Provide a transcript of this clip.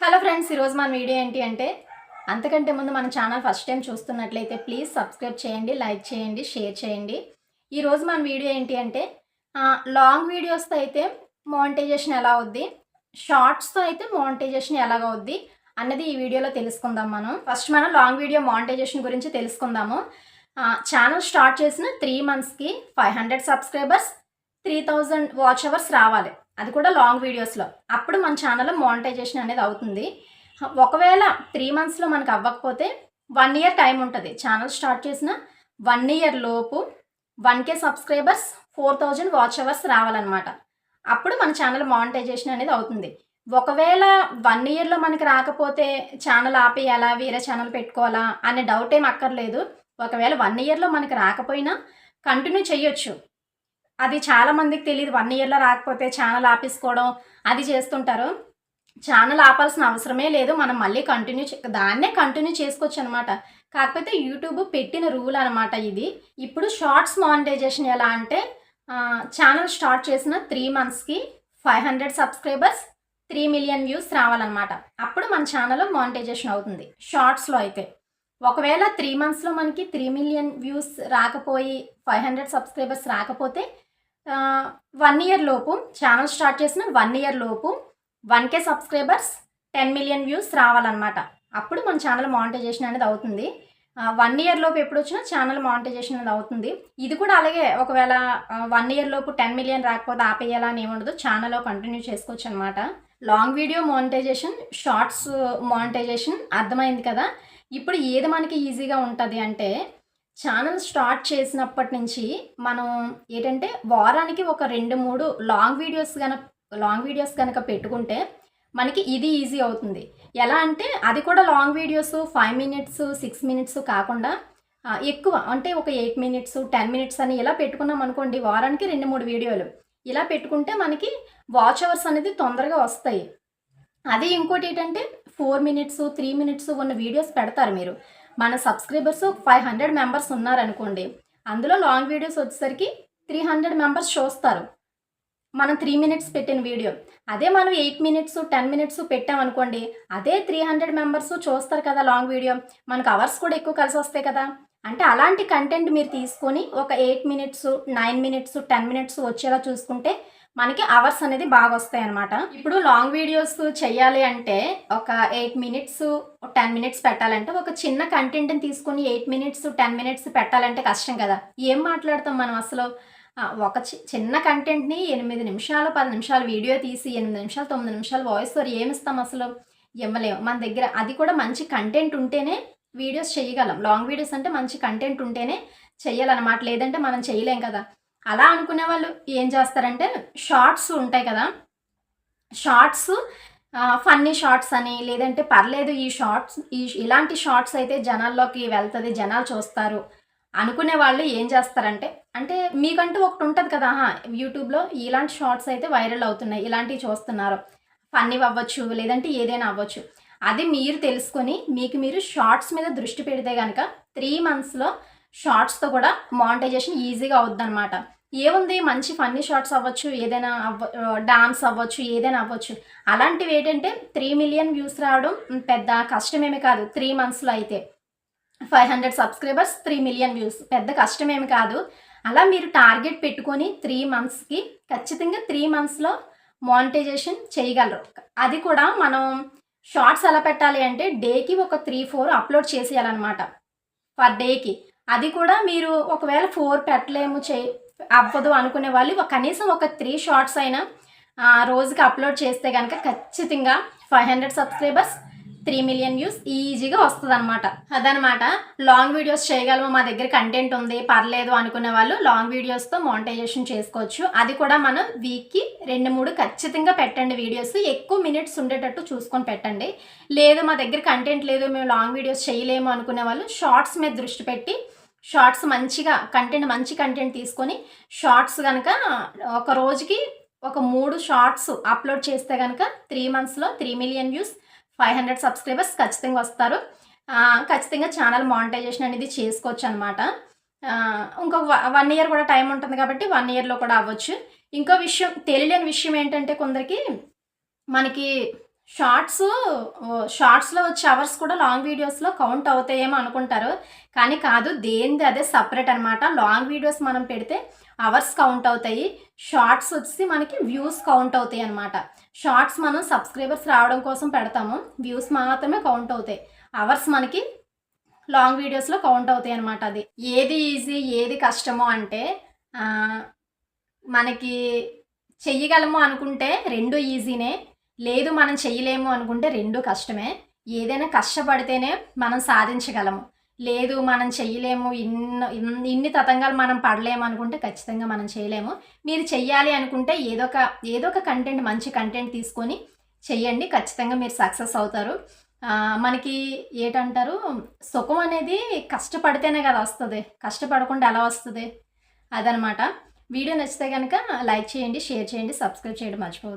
Hello friends ఈరోజు మన video ఏంటి అంటే అంతకంటే ముందు మన ఛానల్ ఫస్ట్ టైం చూస్తున్నట్లయితే ప్లీజ్ సబ్స్క్రైబ్ చేయండి లైక్ చేయండి షేర్ చేయండి. ఈరోజు మన వీడియో ఏంటి అంటే లాంగ్ వీడియోస్తో అయితే మోనిటైజేషన్ ఎలా అవుద్ది షార్ట్స్తో అయితే మోనిటైజేషన్ ఎలాగ అవుద్ది అన్నది ఈ వీడియోలో తెలుసుకుందాం మనం. ఫస్ట్ మనం లాంగ్ వీడియో మోనిటైజేషన్ గురించి తెలుసుకుందాము. ఛానల్ స్టార్ట్ చేసిన త్రీ మంత్స్కి five hundred subscribers three thousand watch hours రావాలి. అది కూడా లాంగ్ వీడియోస్లో అప్పుడు మన ఛానల్లో మానిటైజేషన్ అనేది అవుతుంది. ఒకవేళ త్రీ మంత్స్లో మనకు అవ్వకపోతే వన్ ఇయర్ టైం ఉంటుంది. ఛానల్ స్టార్ట్ చేసిన వన్ ఇయర్ లోపు one K subscribers four thousand watch hours రావాలన్నమాట. అప్పుడు మన ఛానల్ మానిటైజేషన్ అనేది అవుతుంది. ఒకవేళ వన్ ఇయర్లో మనకి రాకపోతే ఛానల్ ఆపేయాలా? వేరే ఛానల్ పెట్టుకోవాలా? అనే డౌట్ ఏం అక్కర్లేదు. ఒకవేళ వన్ ఇయర్లో మనకి రాకపోయినా కంటిన్యూ చేయొచ్చు. అది చాలా మందికి తెలియదు వన్ ఇయర్లో రాకపోతే ఛానల్ ఆపేసుకోవడం అది చేస్తుంటారు. ఛానల్ ఆపాల్సిన అవసరమే లేదు. మనం మళ్ళీ కంటిన్యూ దాన్నే కంటిన్యూ చేసుకోవచ్చు అనమాట కాకపోతే యూట్యూబ్ పెట్టిన రూల్ అనమాట ఇది. ఇప్పుడు షార్ట్స్ మానిటైజేషన్ ఎలా అంటే ఛానల్ స్టార్ట్ చేసిన త్రీ మంత్స్కి five hundred subscribers three million views రావాలన్నమాట. అప్పుడు మన ఛానల్ మానిటైజేషన్ అవుతుంది. షార్ట్స్లో అయితే. ఒకవేళ త్రీ మంత్స్లో మనకి త్రీ మిలియన్ వ్యూస్ రాకపోయి ఫైవ్ హండ్రెడ్ సబ్స్క్రైబర్స్ రాకపోతే వన్ ఇయర్ లోపు ఛానల్ స్టార్ట్ చేసిన వన్ ఇయర్ లోపు one K subscribers ten million views రావాలన్నమాట. అప్పుడు మన ఛానల్ మానిటైజేషన్ అనేది అవుతుంది. వన్ ఇయర్ లోపు ఎప్పుడు వచ్చినా ఛానల్ మానిటైజేషన్ అనేది అవుతుంది. ఇది కూడా అలాగే ఒకవేళ వన్ ఇయర్ లోపు టెన్ మిలియన్ రాకపోతే ఆపేయాలా అని ఏముండదు. ఛానల్లో కంటిన్యూ చేసుకోవచ్చు అనమాట long video monetization shorts monetization అర్థమైంది కదా. ఇప్పుడు ఏది మనకి ఈజీగా ఉంటుంది అంటే ఛానల్ స్టార్ట్ చేసినప్పటి నుంచి మనం ఏంటంటే వారానికి ఒక రెండు మూడు లాంగ్ వీడియోస్ కనుక లాంగ్ వీడియోస్ కనుక పెట్టుకుంటే మనకి ఇది ఈజీ అవుతుంది. ఎలా అంటే అది కూడా long videos five minutes six minutes కాకుండా ఎక్కువ అంటే ఒక ఎయిట్ మినిట్స్ టెన్ మినిట్స్ అని ఇలా పెట్టుకున్నాం అనుకోండి వారానికి రెండు మూడు వీడియోలు. ఇలా పెట్టుకుంటే మనకి వాచ్ అవర్స్ అనేది తొందరగా వస్తాయి. అది ఇంకోటి ఏంటంటే ఫోర్ మినిట్స్ త్రీ మినిట్స్ ఉన్న వీడియోస్ పెడతారు మీరు. మన సబ్స్క్రైబర్స్ ఫైవ్ హండ్రెడ్ మెంబర్స్ ఉన్నారనుకోండి అందులో లాంగ్ వీడియోస్ వచ్చేసరికి త్రీ హండ్రెడ్ మెంబర్స్ చూస్తారు మనం త్రీ మినిట్స్ పెట్టిన వీడియో. అదే మనం ఎయిట్ మినిట్స్ టెన్ మినిట్స్ పెట్టామనుకోండి అదే త్రీ హండ్రెడ్ మెంబర్స్ చూస్తారు కదా లాంగ్ వీడియో. మనకు అవర్స్ కూడా ఎక్కువ కలిసి వస్తాయి కదా. అంటే అలాంటి కంటెంట్ మీరు తీసుకొని ఒక eight minutes nine minutes ten minutes వచ్చేలా చూసుకుంటే మనకి అవర్స్ అనేది బాగా వస్తాయి అనమాట ఇప్పుడు లాంగ్ వీడియోస్ చేయాలి అంటే ఒక ఎయిట్ మినిట్స్ టెన్ మినిట్స్ పెట్టాలంటే ఒక చిన్న కంటెంట్ని తీసుకొని ఎయిట్ మినిట్స్ టెన్ మినిట్స్ పెట్టాలంటే కష్టం కదా. ఏం మాట్లాడతాం మనం అసలు? ఒక చి- చిన్న కంటెంట్ని ఎనిమిది నిమిషాలు పది నిమిషాలు వీడియో తీసి ఎనిమిది నిమిషాలు తొమ్మిది నిమిషాలు వాయిస్ ఓవర్ ఏమిస్తాం అసలు? ఇవ్వలేము మన దగ్గర అది కూడా మంచి కంటెంట్ ఉంటేనే వీడియోస్ చేయగలం లాంగ్ వీడియోస్ అంటే మంచి కంటెంట్ ఉంటేనే చెయ్యాలన్నమాట. లేదంటే మనం చేయలేం కదా. అలా అనుకునే వాళ్ళు ఏం చేస్తారంటే షార్ట్స్ ఉంటాయి కదా. షార్ట్స్ ఫన్నీ షార్ట్స్ అని లేదంటే పర్లేదు ఈ షార్ట్స్ ఈ ఇలాంటి షార్ట్స్ అయితే జనాల్లోకి వెళ్తుంది జనాలు చూస్తారు అనుకునే వాళ్ళు ఏం చేస్తారంటే అంటే మీకంటూ ఒకటి ఉంటుంది కదా యూట్యూబ్లో ఇలాంటి షార్ట్స్ అయితే వైరల్ అవుతున్నాయి ఇలాంటివి చూస్తున్నారు. ఫన్నీ అవ్వచ్చు లేదంటే ఏదైనా అవ్వచ్చు. అది మీరు తెలుసుకొని మీకు మీరు షార్ట్స్ మీద దృష్టి పెడితే కనుక త్రీ మంత్స్లో షార్ట్స్తో కూడా మానిటైజేషన్ ఈజీగా అవుద్ది అనమాట ఏముంది? మంచి ఫన్నీ షార్ట్స్ అవ్వచ్చు ఏదైనా అవ్వ డాన్స్ అవ్వచ్చు ఏదైనా అవ్వచ్చు. అలాంటివి ఏంటంటే త్రీ మిలియన్ వ్యూస్ రావడం పెద్ద కష్టమేమి కాదు. త్రీ మంత్స్లో అయితే. Five hundred subscribers three million views పెద్ద కష్టమేమి కాదు. అలా మీరు టార్గెట్ పెట్టుకొని త్రీ మంత్స్కి ఖచ్చితంగా త్రీ మంత్స్లో మానిటైజేషన్ చేయగలరు. అది కూడా మనం షార్ట్స్ ఎలా పెట్టాలి అంటే డేకి ఒక త్రీ ఫోర్ అప్లోడ్ చేసేయాలన్నమాట. పర్ డేకి అది కూడా మీరు ఒకవేళ ఫోర్ పెట్టలేము చే అవ్వదు అనుకునే వాళ్ళు కనీసం ఒక త్రీ షార్ట్స్ అయినా ఆ, రోజుకి అప్లోడ్ చేస్తే కనుక ఖచ్చితంగా five hundred subscribers three million views ఈజీగా వస్తుంది అనమాట అదనమాట లాంగ్ వీడియోస్ చేయగలము? మా దగ్గర కంటెంట్ ఉంది పర్లేదు అనుకునే వాళ్ళు లాంగ్ వీడియోస్తో మానిటైజేషన్ చేసుకోవచ్చు. అది కూడా మనం వీక్కి రెండు మూడు ఖచ్చితంగా పెట్టండి వీడియోస్ ఎక్కువ మినిట్స్ ఉండేటట్టు చూసుకొని పెట్టండి. లేదు మా దగ్గర కంటెంట్ లేదు మేము లాంగ్ వీడియోస్ చేయలేము అనుకునే వాళ్ళు షార్ట్స్ మీద దృష్టి పెట్టి షార్ట్స్ మంచిగా కంటెంట్ మంచి కంటెంట్ తీసుకొని షార్ట్స్ కనుక ఒక రోజుకి ఒక మూడు షార్ట్స్ అప్లోడ్ చేస్తే కనుక త్రీ మంత్స్లో three million views five hundred subscribers ఖచ్చితంగా వస్తారు. ఖచ్చితంగా ఛానల్ మానిటైజేషన్ అనేది చేసుకోవచ్చు అనమాట ఇంకొక వన్ ఇయర్ కూడా టైం ఉంటుంది కాబట్టి వన్ ఇయర్లో కూడా అవ్వచ్చు. ఇంకో విషయం తెలియని విషయం ఏంటంటే కొందరికి మనకి షార్ట్స్ షార్ట్స్లో వచ్చే అవర్స్ కూడా లాంగ్ వీడియోస్లో కౌంట్ అవుతాయేమో అనుకుంటారు. కానీ కాదు దేనిది అదే సపరేట్ అనమాట లాంగ్ వీడియోస్ మనం పెడితే అవర్స్ కౌంట్ అవుతాయి. షార్ట్స్ వచ్చి మనకి వ్యూస్ కౌంట్ అవుతాయి అనమాట షార్ట్స్ మనం సబ్స్క్రైబర్స్ రావడం కోసం పెడతాము. వ్యూస్ మాత్రమే కౌంట్ అవుతాయి. అవర్స్ మనకి లాంగ్ వీడియోస్లో కౌంట్ అవుతాయి అనమాట అది. ఏది ఈజీ ఏది కష్టమో అంటే మనకి చెయ్యగలము అనుకుంటే రెండు ఈజీనే. లేదు మనం చెయ్యలేము అనుకుంటే రెండు కష్టమే. ఏదైనా కష్టపడితేనే మనం సాధించగలము. లేదు మనం చెయ్యలేము ఇన్ని ఇన్ని- తతంగాలు మనం పడలేము అనుకుంటే ఖచ్చితంగా మనం చేయలేము. మీరు చెయ్యాలి అనుకుంటే ఏదో ఒక ఏదో ఒక కంటెంట్ మంచి కంటెంట్ తీసుకొని చెయ్యండి. ఖచ్చితంగా మీరు సక్సెస్ అవుతారు. మనకి ఏంటంటారు? సుఖం అనేది కష్టపడితేనే కదా వస్తుంది. కష్టపడకుండా ఎలా వస్తుంది? అదనమాట. వీడియో నచ్చితే కనుక లైక్ చేయండి షేర్ చేయండి సబ్స్క్రైబ్ చేయడం మర్చిపోవద్దు.